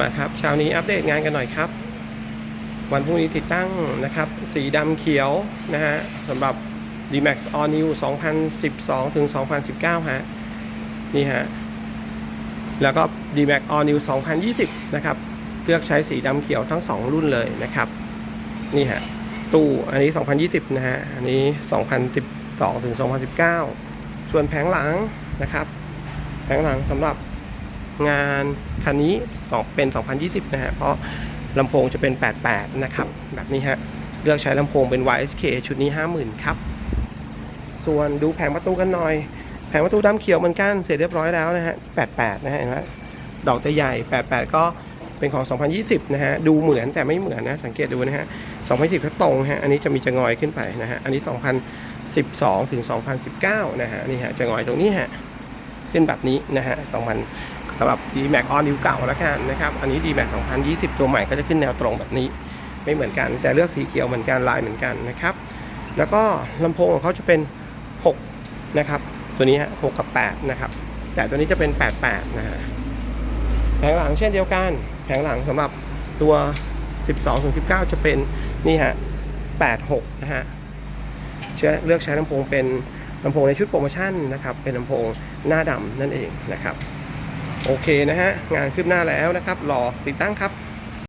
มาครับเช้านี้อัปเดตงานกันหน่อยครับ วันพรุ่งนี้ติดตั้งนะครับ สีดำเขียวนะฮะสำหรับ D-Max All New 2012ถึง2019 ฮะ นี่ฮะ แล้วก็ D-Max All New 2020 นะครับ เลือกใช้สีดำเขียวทั้ง 2 รุ่นเลยนะครับ นี่ฮะ ตู้อันนี้ 2020 นะฮะ อันนี้ 2012ถึง2019 ส่วนแผงหลังนะครับ แผงหลังสำหรับ งานคันนี้สองเป็น 2020 นะฮะ เพราะลำโพงจะเป็น 88 นะครับ แบบนี้ฮะ เลือกใช้ลำโพงเป็น YSK ชุดนี้ 50,000 ครับ ส่วนดูแผงประตูกันหน่อย แผงประตูดำเขียวเหมือนกัน เสร็จเรียบร้อยแล้วนะฮะ 88 นะฮะเห็นไหมดอกจะใหญ่ 88 ก็เป็นของ 2020 นะฮะ ดูเหมือนแต่ไม่เหมือนนะ สังเกตดูนะฮะ 2010ก็ตรงฮะ อันนี้จะมีจะงอยขึ้นไปนะฮะ อันนี้ 2012 ถึง 2019 นะฮะ นี่ฮะ จะงอยตรงนี้ฮะ ขึ้นแบบนี้นะฮะ 2000 สำหรับ D-Max All New เก่าแล้วกันนะครับ อันนี้ D-Max 2020 ตัวใหม่ก็จะขึ้นแนวตรงแบบนี้ ไม่เหมือนกัน แต่เลือกสีเขียวเหมือนกันลายเหมือนกันนะครับ แล้วก็ลำโพงของเขาจะเป็น 6 นะครับ ตัวนี้ฮะ6กับ8นะครับ แต่ตัวนี้จะเป็น 88 นะฮะ แผงหลังเช่นเดียวกัน แผงหลังสำหรับตัว 12ถึง19 จะเป็นนี่ฮะ 86 นะฮะเชื่อเลือกใช้ลำโพงเป็นลำโพงในชุดโปรโมชั่นนะครับ เป็นลำโพงหน้าดำนั่นเองนะครับ โอเคนะฮะ งานคืบหน้าแล้วนะครับ รอติดตั้งครับ